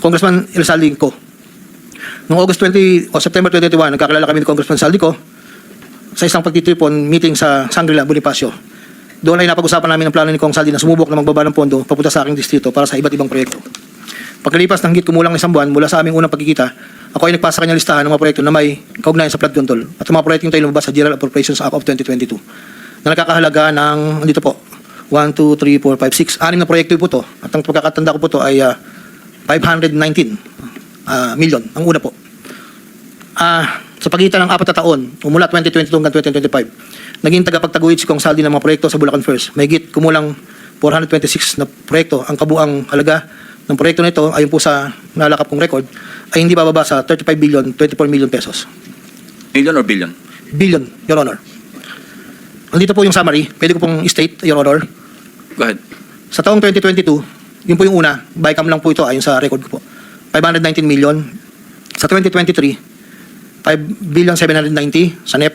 Congressman El Saldico. Noong August 20 o September 2021, nagkakilala kami ni Congressman Saldico sa isang pagtitipon meeting sa Shangri-La, Bonifacio. Doon ay napag-usapan namin ang plano ni Kong Saldi na sumubok na magbaba ng pondo papunta sa aking distrito para sa iba't ibang proyekto. Pagkalipas ng higit kumulang isang buwan mula sa aming unang pagkikita, ako ay nagpasa sa kanya listahan ng mga proyekto na may kaugnayan sa flood control at mga proyekto tayo lumabas sa General Appropriations Act of 2022 na nakakahalaga ng, dito po, 1, 2, 3, 4, 5, 6, anim na proyekto po to. At ang pagkakatanda ko po to ay ah, 519 ah, million, ang una po. Ah, sa pagitan ng apat na taon, mula 2022 hanggang 2025, naging tagapagtaguyod si Kong Saldi ng mga proyekto sa Bulacan First. May git kumulang 426 na proyekto. Ang kabuang halaga ng proyekto nito, ayon po sa nalakap kong record, ay hindi bababa sa 35 billion, 24 million pesos. Million or billion? Billion, Your Honor. Andito po yung summary. Pwede ko pong state, Your Honor. Go ahead. Sa taong 2022, yun po yung una, bycam lang po ito ayon sa record ko po. 519 million. Sa 2023, 5 billion 790 sa NEP,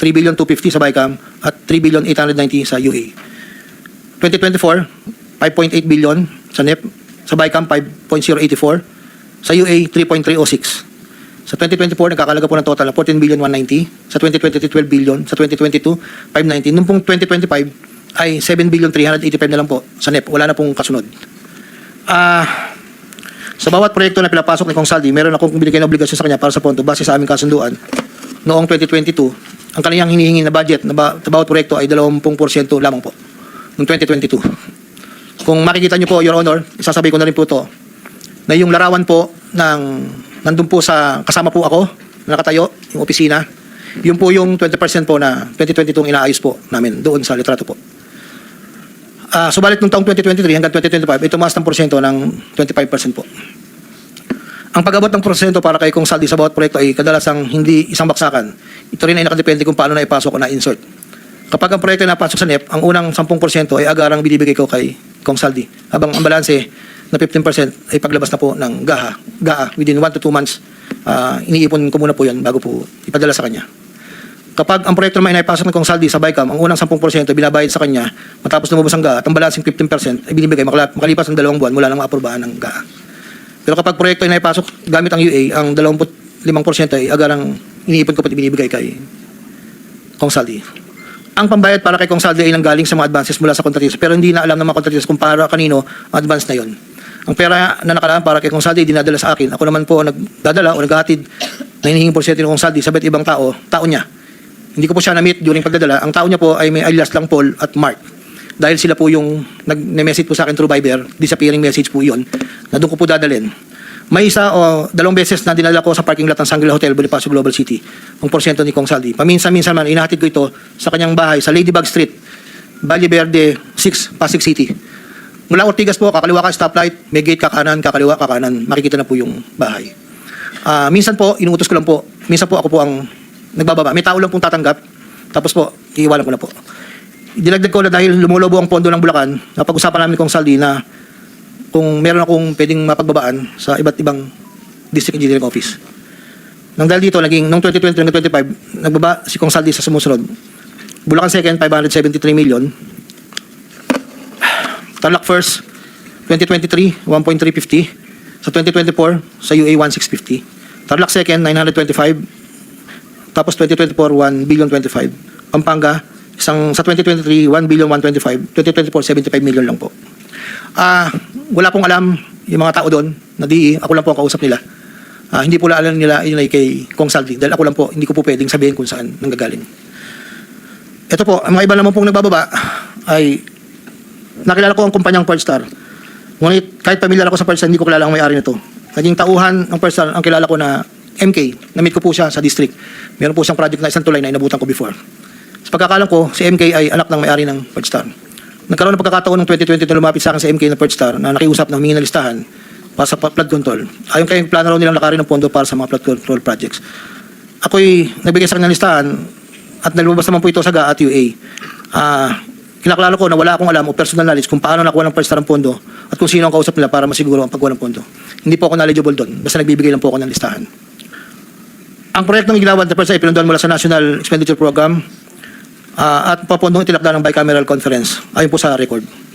3 billion 250 sa bycam, at 3 billion 890 sa UA. 2024, 5.8 billion sa NEP, sa bycam 5.084, sa UA 3.306. Sa 2024, nagkakalaga po ng total na 14 billion 190. Sa 2023, 12 billion. Sa 2022, 590. Nung pong 2025, ay 7 billion 385 na lang po sa NEP. Wala na pong kasunod. Ah... sa bawat proyekto na pinapasok ni Kong Saldi, meron akong binigay na obligasyon sa kanya para sa pondo base sa aming kasunduan. Noong 2022, ang kaniyang hinihingi na budget na ba, sa bawat proyekto ay 20% lamang po. Noong 2022. Kung makikita niyo po, Your Honor, isasabi ko na rin po to, na yung larawan po ng nandun po sa kasama po ako na nakatayo yung opisina yun po yung 20% po na 2022 ang inaayos po namin doon sa litrato po Ah, subalit nung taong 2023 hanggang 2025 ito tumaas ng porsyento ng 25% po ang pag-abot ng porsyento para kay kung saldi sa bawat proyekto ay kadalasang hindi isang baksakan ito rin ay nakadepende kung paano na ipasok o na-insert kapag ang proyekto ay napasok sa NEP ang unang 10% ay agarang binibigay ko kay Kong Saldi habang ang balanse na 15% ay paglabas na po ng GAHA. GAHA, within 1 to 2 months, ah, iniipon ko muna po yun bago po ipadala sa kanya. Kapag ang proyekto naman ay naipasok ng Kongsaldi sa BICAM, ang unang 10% ay binabayad sa kanya matapos lumabas ang GAHA at ang balancing 15% ay binibigay makalipas ang dalawang buwan mula nang maaprubahan ng GAHA. Pero kapag proyekto ay naipasok gamit ang UA, ang 25% ay agarang iniipon ko pati binibigay kay Kongsaldi. Ang pambayad para kay Kong ay nanggaling sa mga advances mula sa kontratista pero hindi na alam ng mga kontratista kung para kanino ang advance na yon. Ang pera na nakalaan para kay Kong Saldi dinadala sa akin. Ako naman po ang nagdadala o naghahatid na hinihingin porsyento ng Kong Saldi sa ibang tao, tao niya. Hindi ko po siya na-meet during pagdadala. Ang tao niya po ay may alias lang Paul at Mark. Dahil sila po yung nag-message po sa akin through Viber, disappearing message po yun, na doon ko po dadalhin. May isa o dalawang beses na dinala ko sa parking lot ng Shangri-La Hotel, Bonifacio Global City, ang porsyento ni Kong Saldi. Paminsan-minsan man, inahatid ko ito sa kanyang bahay sa Ladybug Street, Valle Verde 6, Pasig City. Mula Ortigas po, kakaliwa ka stoplight, may gate kakanan, kakaliwa kakanan, makikita na po yung bahay. Ah, minsan po, inuutos ko lang po, minsan po ako po ang nagbababa. May tao lang pong tatanggap, tapos po, iiwalan ko na po. Dinagdag ko na dahil lumulobo ang pondo ng Bulacan, napag-usapan namin kong Saldi na kung meron akong pwedeng mapagbabaan sa iba't ibang district engineering office. Nang dahil dito, naging, noong 2020 hanggang 2025, nagbaba si Kong Saldi sa sumusunod. Bulacan second, 573 million. Tarlac first, 2023, 1.350. Sa 2024, sa UA, 1.650. Tarlac second, 925. Tapos 2024, 1 billion 25. Pampanga, isang sa 2023, 1 billion 125. 2024, 75 million lang po. Ah, wala pong alam yung mga tao doon na di ako lang po ang kausap nila. Ah, hindi po alam nila yun ay kay Kong dahil ako lang po hindi ko po pwedeng sabihin kung saan nanggagaling. Ito po, ang mga iba naman pong nagbababa ay nakilala ko ang kumpanyang Star. Ngunit kahit pamilyar ako sa Star, hindi ko kilala ang may-ari nito. Naging tauhan ng Star, ang kilala ko na MK, na-meet ko po siya sa district. Meron po siyang project na isang tulay na inabutan ko before. Sa pagkakalam ko, si MK ay anak ng may-ari ng Star. Nagkaroon ng pagkakataon ng 2020 na lumapit sa akin sa MK na Star na nakiusap ng humingi ng listahan para sa flood control. Ayon kay plano raw nilang lakarin ng pondo para sa mga flood control projects. Ako'y nagbigay sa kanya ng listahan at nalabas naman po ito sa GA at UA. Ah, kinaklaro ko na wala akong alam o personal knowledge kung paano nakuha ng Star ang pondo at kung sino ang kausap nila para masiguro ang pagkuha ng pondo. Hindi po ako knowledgeable doon. Basta nagbibigay lang po ako ng listahan. Ang proyektong ng Star ay pinunduan mula sa National Expenditure Program ah, at papondong itinakda ng bicameral conference ayon po sa record.